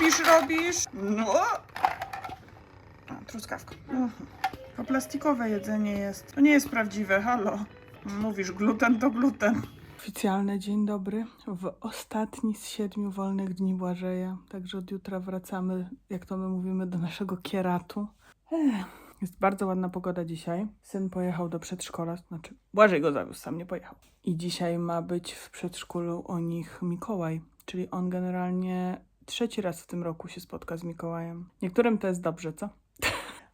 kipisz robisz? No. A, truskawka. Mhm. To plastikowe jedzenie jest. To nie jest prawdziwe, halo. Mówisz gluten to gluten. Oficjalny dzień dobry w ostatni z siedmiu wolnych dni Błażeja. Także od jutra wracamy, jak to my mówimy, do naszego kieratu. Ech, jest bardzo ładna pogoda dzisiaj. Syn pojechał do przedszkola, znaczy Błażej go zawiózł, sam nie pojechał. I dzisiaj ma być w przedszkolu o nich Mikołaj, czyli on generalnie trzeci raz w tym roku się spotka z Mikołajem. Niektórym to jest dobrze, co?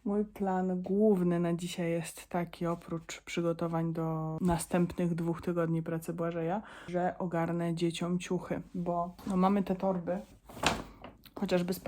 Mój plan główny na dzisiaj jest taki, oprócz przygotowań do następnych dwóch tygodni pracy Błażeja, że ogarnę dzieciom ciuchy, bo no, mamy te torby, chociażby z.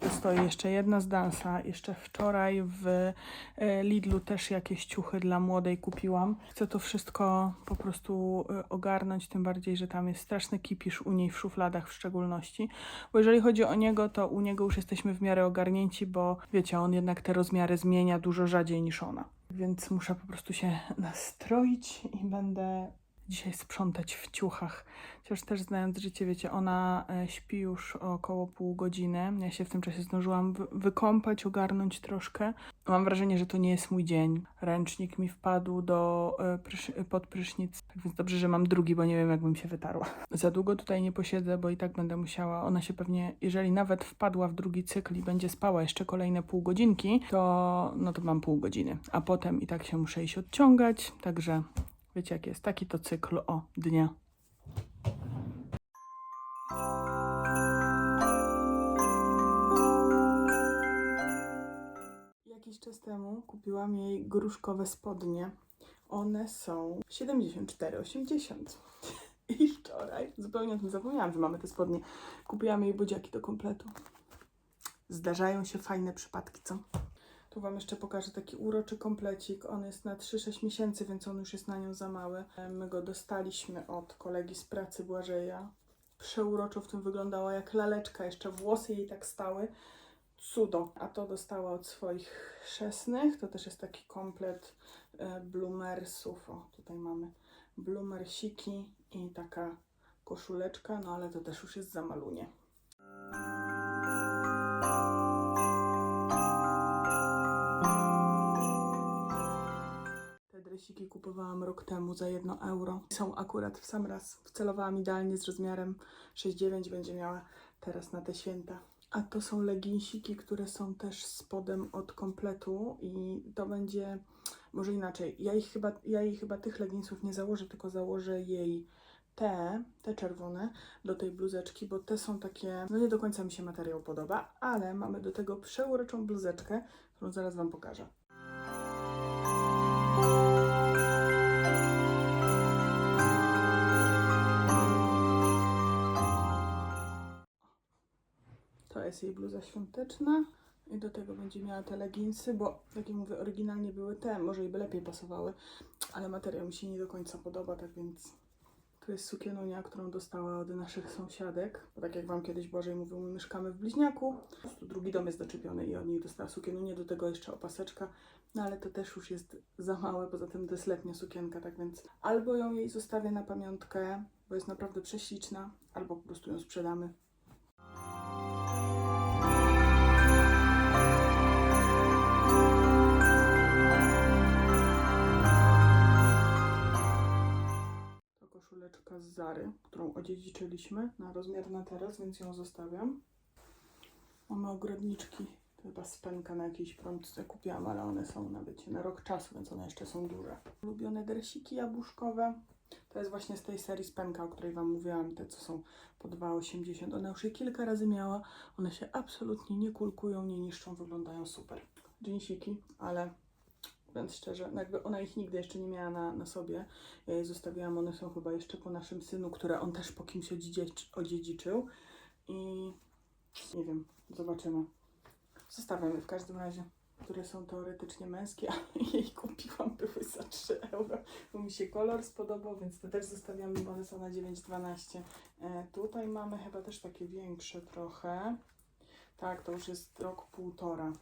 Tu stoi jeszcze jedna z dansa. Jeszcze wczoraj w e, Lidlu też jakieś ciuchy dla młodej kupiłam. Chcę to wszystko po prostu e, ogarnąć, tym bardziej, że tam jest straszny kipisz u niej w szufladach w szczególności. Bo jeżeli chodzi o niego, to u niego już jesteśmy w miarę ogarnięci, bo wiecie, on jednak te rozmiary zmienia dużo rzadziej niż ona. Więc muszę po prostu się nastroić i będę dzisiaj sprzątać w ciuchach. Chociaż też znając życie, wiecie, ona e, śpi już około pół godziny. Ja się w tym czasie zdążyłam wy- wykąpać, ogarnąć troszkę. Mam wrażenie, że to nie jest mój dzień. Ręcznik mi wpadł do, e, prysz- pod prysznic, tak więc dobrze, że mam drugi, bo nie wiem, jakbym się wytarła. Za długo tutaj nie posiedzę, bo i tak będę musiała. Ona się pewnie, jeżeli nawet wpadła w drugi cykl i będzie spała jeszcze kolejne pół godzinki, to no to mam pół godziny. A potem i tak się muszę iść odciągać, także Wiecie, jak jest taki to cykl o dnia. Jakiś czas temu kupiłam jej gruszkowe spodnie. One są 74,80. I wczoraj, zupełnie o tym zapomniałam, że mamy te spodnie. Kupiłam jej budziaki do kompletu. Zdarzają się fajne przypadki, co? Tu Wam jeszcze pokażę taki uroczy komplecik. On jest na 3-6 miesięcy, więc on już jest na nią za mały. My go dostaliśmy od kolegi z pracy Błażeja. Przeuroczo w tym wyglądała jak laleczka. Jeszcze włosy jej tak stały. Cudo. A to dostała od swoich chrzestnych. To też jest taki komplet e, bloomersów. O, tutaj mamy bloomersiki i taka koszuleczka, no ale to też już jest za malunie. Dresiki kupowałam rok temu za 1 euro. Są akurat w sam raz. Wcelowałam idealnie z rozmiarem 6,9 będzie miała teraz na te święta. A to są leginsiki, które są też spodem od kompletu i to będzie może inaczej. Ja ich chyba, ja jej chyba tych leginsów nie założę, tylko założę jej te, te czerwone do tej bluzeczki, bo te są takie, no nie do końca mi się materiał podoba, ale mamy do tego przeuroczą bluzeczkę, którą zaraz Wam pokażę. To jest jej bluza świąteczna i do tego będzie miała te leginsy, bo tak jak mówię, oryginalnie były te, może i by lepiej pasowały, ale materiał mi się nie do końca podoba, tak więc tu jest sukienunia, którą dostała od naszych sąsiadek, bo tak jak Wam kiedyś Błażej mówił, my mieszkamy w Bliźniaku, po prostu drugi dom jest doczepiony i od nich dostała sukienunię, do tego jeszcze opaseczka, no ale to też już jest za małe, poza tym to jest letnia sukienka, tak więc albo ją jej zostawię na pamiątkę, bo jest naprawdę prześliczna, albo po prostu ją sprzedamy. Zary, którą odziedziczyliśmy na rozmiar na teraz, więc ją zostawiam. Mamy ogrodniczki, chyba z pęka na jakiejś prądce kupiłam, ale one są na wiecie, na rok czasu, więc one jeszcze są duże. Ulubione dresiki jabłuszkowe. To jest właśnie z tej serii z pęka, o której Wam mówiłam, te co są po 2,80. Ona już je kilka razy miała. One się absolutnie nie kulkują, nie niszczą, wyglądają super. Dżinsiki, ale Mówiąc szczerze, no jakby ona ich nigdy jeszcze nie miała na, na sobie. Ja je zostawiłam, one są chyba jeszcze po naszym synu, które on też po kimś odziedzic- odziedziczył. I nie wiem, zobaczymy. Zostawiam je w każdym razie, które są teoretycznie męskie, ale jej kupiłam, były za 3 euro, bo mi się kolor spodobał, więc to też zostawiamy, bo one są na 9,12. E, tutaj mamy chyba też takie większe trochę. Tak, to już jest rok półtora.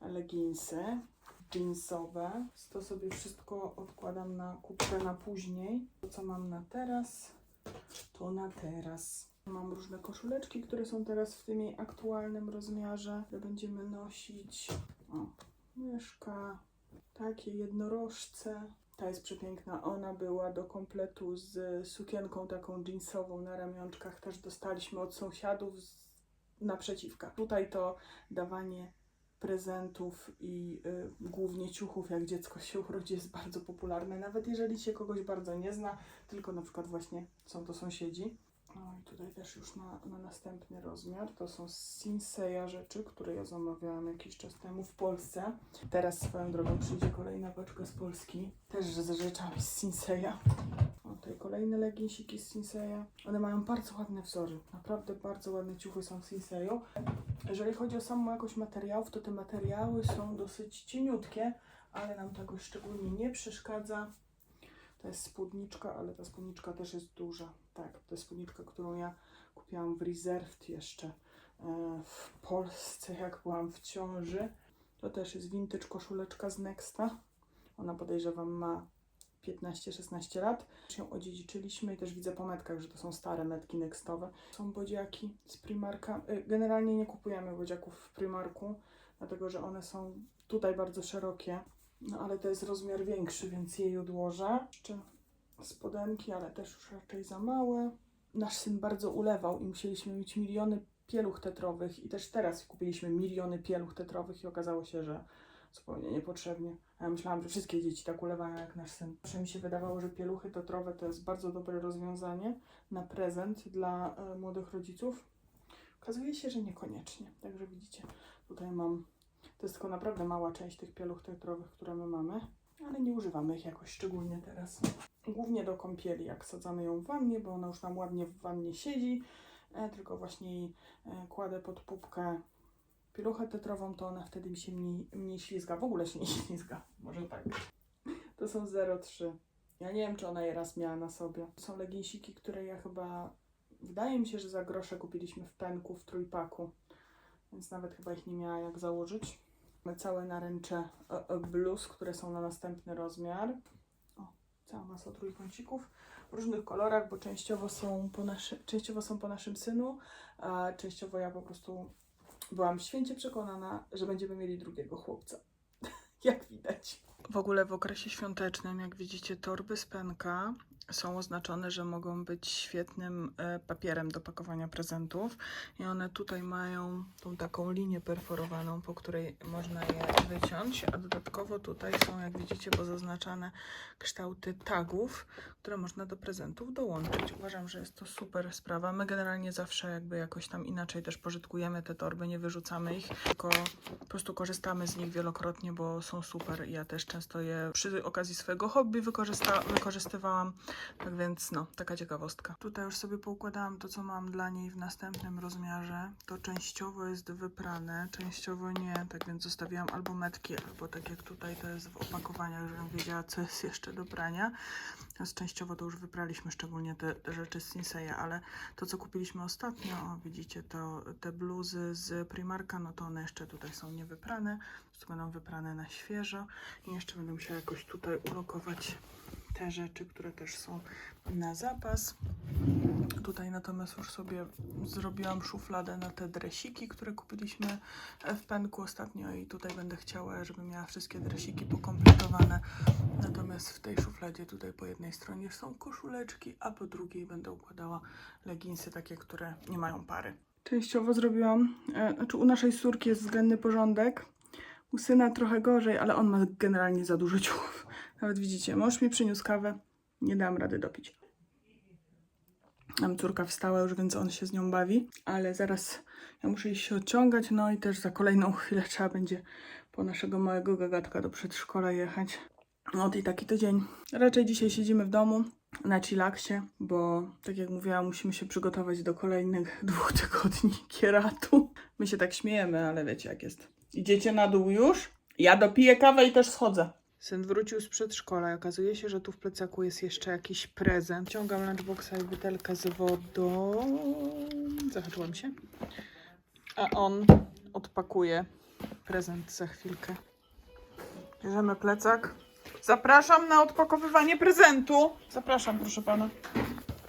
Leginsy jeansowe. To sobie wszystko odkładam na kupę na później. To co mam na teraz, to na teraz. Mam różne koszuleczki, które są teraz w tym jej aktualnym rozmiarze, które będziemy nosić. O, myszka, takie jednorożce. Ta jest przepiękna. Ona była do kompletu z sukienką taką jeansową na ramionczkach. Też dostaliśmy od sąsiadów z naprzeciwka. Tutaj to dawanie prezentów i y, głównie ciuchów, jak dziecko się urodzi, jest bardzo popularne. Nawet jeżeli się kogoś bardzo nie zna, tylko na przykład właśnie są to sąsiedzi. No i tutaj też już na, na następny rozmiar. To są Sinseya rzeczy, które ja zamawiałam jakiś czas temu w Polsce. Teraz swoją drogą przyjdzie kolejna paczka z Polski. Też z rzeczami z Sinseya. O, tutaj kolejne leginsiki z Sinseya. One mają bardzo ładne wzory. Naprawdę bardzo ładne ciuchy są z Sinseyo. Jeżeli chodzi o samą jakość materiałów, to te materiały są dosyć cieniutkie, ale nam jakoś szczególnie nie przeszkadza. To jest spódniczka, ale ta spódniczka też jest duża. Tak, to jest spódniczka, którą ja kupiłam w Reserved jeszcze e, w Polsce, jak byłam w ciąży. To też jest vintage koszuleczka z Nexta. Ona podejrzewam ma 15-16 lat. Się odziedziczyliśmy i też widzę po metkach, że to są stare metki nextowe. Są bodziaki z Primarka. Y, Generalnie nie kupujemy bodziaków w Primarku, dlatego że one są tutaj bardzo szerokie. No ale to jest rozmiar większy, więc jej odłożę. Jeszcze spodenki, ale też już raczej za małe. Nasz syn bardzo ulewał i musieliśmy mieć miliony pieluch tetrowych i też teraz kupiliśmy miliony pieluch tetrowych i okazało się, że zupełnie niepotrzebnie. Ja myślałam, że wszystkie dzieci tak ulewają jak nasz syn. Zawsze mi się wydawało, że pieluchy tetrowe to jest bardzo dobre rozwiązanie na prezent dla e, młodych rodziców. Okazuje się, że niekoniecznie. Także widzicie, tutaj mam, to jest tylko naprawdę mała część tych pieluch tetrowych, które my mamy, ale nie używamy ich jakoś szczególnie teraz. Głównie do kąpieli, jak sadzamy ją w wannie, bo ona już nam ładnie w wannie siedzi, e, tylko właśnie e, kładę pod pupkę pieluchę tetrową, to ona wtedy mi się mniej, mniej ślizga. W ogóle się nie ślizga. Może tak. To są 0,3. Ja nie wiem, czy ona je raz miała na sobie. To są leginsiki, które ja chyba... Wydaje mi się, że za grosze kupiliśmy w penku, w trójpaku. Więc nawet chyba ich nie miała jak założyć. Mamy całe naręcze e, e, bluz, które są na następny rozmiar. O, cała masa trójkącików w różnych kolorach, bo częściowo są po, naszy, częściowo są po naszym synu, a częściowo ja po prostu byłam święcie przekonana, że będziemy mieli drugiego chłopca. jak widać. W ogóle w okresie świątecznym, jak widzicie, torby z penka są oznaczone, że mogą być świetnym e, papierem do pakowania prezentów. I one tutaj mają tą taką linię perforowaną, po której można je wyciąć. A dodatkowo tutaj są, jak widzicie, pozaznaczane kształty tagów, które można do prezentów dołączyć. Uważam, że jest to super sprawa. My generalnie zawsze jakby jakoś tam inaczej też pożytkujemy te torby, nie wyrzucamy ich, tylko po prostu korzystamy z nich wielokrotnie, bo są super. Ja też często je przy okazji swojego hobby wykorzystywałam. Tak więc no, taka ciekawostka. Tutaj już sobie poukładałam to, co mam dla niej w następnym rozmiarze. To częściowo jest wyprane, częściowo nie, tak więc zostawiłam albo metki, albo tak jak tutaj to jest w opakowaniach, żebym wiedziała, co jest jeszcze do prania. Więc częściowo to już wypraliśmy, szczególnie te, te rzeczy z Sinseya, ale to, co kupiliśmy ostatnio, widzicie, to te bluzy z Primarka, no to one jeszcze tutaj są niewyprane, po będą wyprane na świeżo i jeszcze będę musiała jakoś tutaj ulokować te rzeczy, które też są na zapas. Tutaj natomiast już sobie zrobiłam szufladę na te dresiki, które kupiliśmy w Penku ostatnio i tutaj będę chciała, żeby miała wszystkie dresiki pokompletowane. Natomiast w tej szufladzie tutaj po jednej stronie są koszuleczki, a po drugiej będę układała leginsy takie, które nie mają pary. Częściowo zrobiłam, e, znaczy u naszej córki jest względny porządek, u syna trochę gorzej, ale on ma generalnie za dużo ciuchów. Nawet widzicie, mąż mi przyniósł kawę, nie dałam rady dopić. Tam córka wstała już, więc on się z nią bawi, ale zaraz ja muszę iść się odciągać, no i też za kolejną chwilę trzeba będzie po naszego małego gagatka do przedszkola jechać. No i taki to dzień. Raczej dzisiaj siedzimy w domu na chillaksie, bo tak jak mówiłam, musimy się przygotować do kolejnych dwóch tygodni kieratu. My się tak śmiejemy, ale wiecie jak jest. Idziecie na dół już? Ja dopiję kawę i też schodzę. Syn wrócił z przedszkola i okazuje się, że tu w plecaku jest jeszcze jakiś prezent. Ciągam lunchboxa i butelkę z wodą. Zahaczyłam się. A on odpakuje prezent za chwilkę. Bierzemy plecak. Zapraszam na odpakowywanie prezentu. Zapraszam, proszę pana.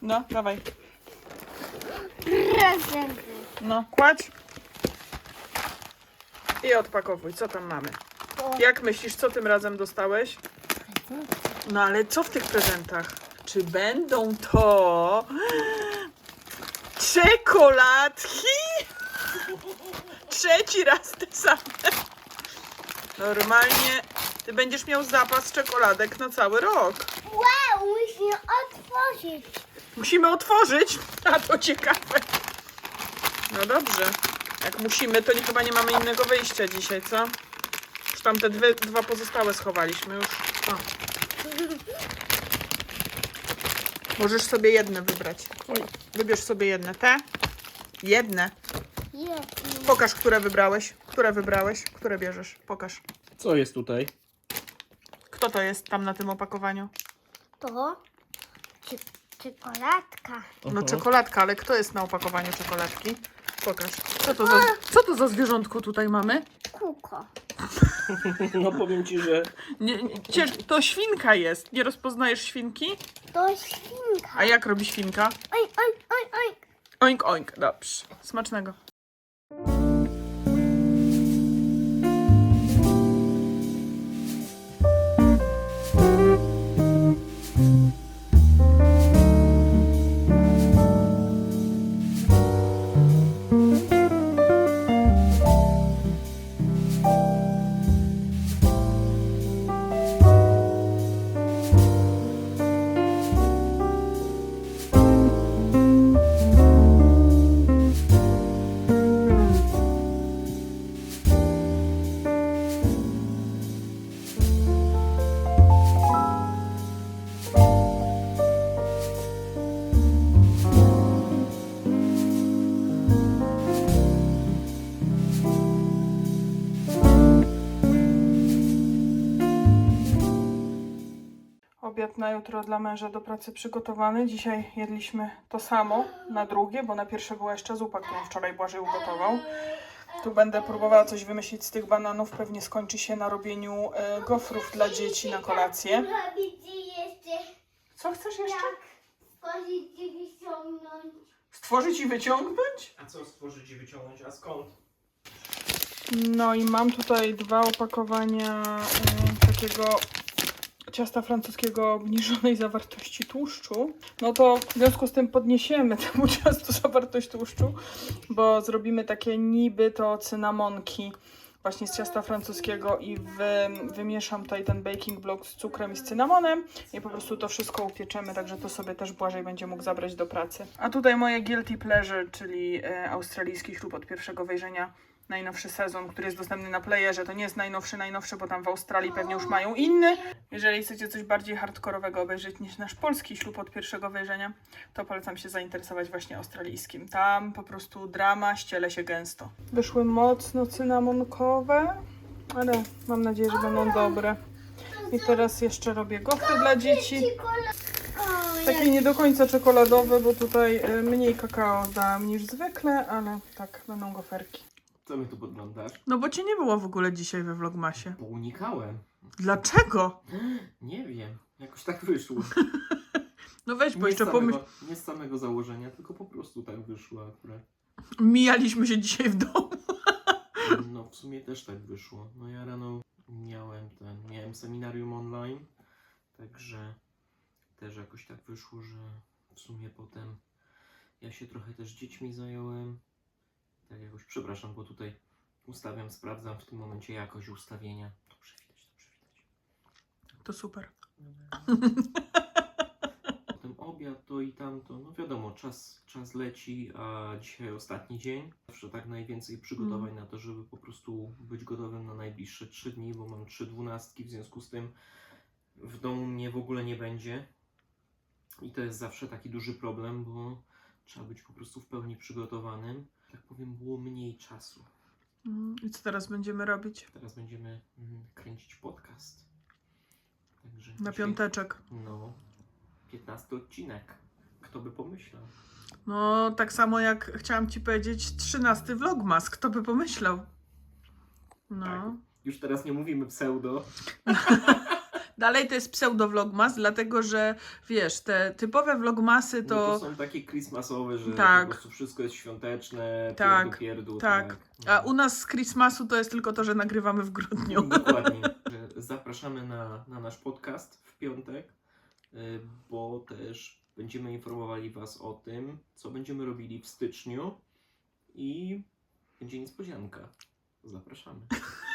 No, dawaj. prezenty. No, kładź. I odpakowuj. Co tam mamy? Jak myślisz, co tym razem dostałeś? No ale co w tych prezentach? Czy będą to czekoladki? Trzeci raz te same. Normalnie ty będziesz miał zapas czekoladek na cały rok. Wow, musimy otworzyć. Musimy otworzyć. A to ciekawe. No dobrze. Jak musimy, to nie, chyba nie mamy innego wyjścia dzisiaj, co? Już tam te dwie, dwa pozostałe schowaliśmy już. O. Możesz sobie jedne wybrać. Oj, wybierz sobie jedne. Te? Jedne. Pokaż, które wybrałeś. Które wybrałeś? Które bierzesz? Pokaż. Co jest tutaj? Kto to jest tam na tym opakowaniu? To cze- czekoladka. No Aha. czekoladka, ale kto jest na opakowaniu czekoladki? Pokaż. Co to za, co to za zwierzątko tutaj mamy? Kuko. No powiem ci, że Nie, nie, cięż, to świnka jest. Nie rozpoznajesz świnki? To świnka. A jak robi świnka? Oj, oj, oj, oj. Oink, oink. Dobrze. Smacznego. Obiad na jutro dla męża do pracy przygotowany. Dzisiaj jedliśmy to samo na drugie, bo na pierwsze była jeszcze zupa, którą wczoraj Błażej ugotował. Tu będę próbowała coś wymyślić z tych bananów. Pewnie skończy się na robieniu e, gofrów dla dzieci na kolację. Co chcesz jeszcze? stworzyć i wyciągnąć. Stworzyć i wyciągnąć? A co stworzyć i wyciągnąć? A skąd? No i mam tutaj dwa opakowania e, takiego ciasta francuskiego obniżonej zawartości tłuszczu. No to w związku z tym podniesiemy temu ciastu zawartość tłuszczu, bo zrobimy takie niby to cynamonki właśnie z ciasta francuskiego i wy, wymieszam tutaj ten baking block z cukrem i z cynamonem i po prostu to wszystko upieczemy, także to sobie też Błażej będzie mógł zabrać do pracy. A tutaj moje guilty pleasure, czyli e, australijski ślub od pierwszego wejrzenia najnowszy sezon, który jest dostępny na playerze. To nie jest najnowszy, najnowszy, bo tam w Australii pewnie już mają inny. Jeżeli chcecie coś bardziej hardkorowego obejrzeć niż nasz polski ślub od pierwszego wejrzenia, to polecam się zainteresować właśnie australijskim. Tam po prostu drama ściele się gęsto. Wyszły mocno cynamonkowe, ale mam nadzieję, że będą dobre. I teraz jeszcze robię gofry dla dzieci. Takie nie do końca czekoladowe, bo tutaj e, mniej kakao dałam niż zwykle, ale tak, będą goferki. Co mi tu podglądasz? No bo cię nie było w ogóle dzisiaj we vlogmasie. Bo unikałem. Dlaczego? Nie wiem. Jakoś tak wyszło. No weź, bo Nie z, jeszcze pomyśl. samego, nie z samego założenia, tylko po prostu tak wyszło akurat. Mijaliśmy się dzisiaj w domu. No w sumie też tak wyszło. No ja rano miałem ten, miałem seminarium online, także też jakoś tak wyszło, że w sumie potem ja się trochę też dziećmi zająłem. Tak jakoś, przepraszam, bo tutaj ustawiam, sprawdzam w tym momencie jakość ustawienia. Dobrze widać, dobrze widać. To super. Potem obiad, to i tamto, no wiadomo, czas, czas leci, a dzisiaj ostatni dzień. Zawsze tak najwięcej przygotowań na to, żeby po prostu być gotowym na najbliższe trzy dni, bo mam trzy dwunastki, w związku z tym w domu mnie w ogóle nie będzie. I to jest zawsze taki duży problem, bo trzeba być po prostu w pełni przygotowanym. Tak powiem, było mniej czasu. Mm, I co teraz będziemy robić? Teraz będziemy mm, kręcić podcast. Także Na dzisiaj- piąteczek. No, 15 odcinek. Kto by pomyślał? No, tak samo jak chciałam ci powiedzieć, 13 vlogmas. Kto by pomyślał? No. Tak. Już teraz nie mówimy pseudo. dalej to jest pseudo-vlogmas, dlatego że wiesz, te typowe vlogmasy No to... to są takie Christmasowe, że Tak. po prostu wszystko jest świąteczne, Tak, pierdu, pierdu, tak. tak. A u nas z Christmasu to jest tylko to, że nagrywamy w grudniu. Dokładnie. Że Zapraszamy na, na nasz podcast w piątek, y, bo też będziemy informowali Was o tym, co będziemy robili w styczniu i będzie niespodzianka. Zapraszamy.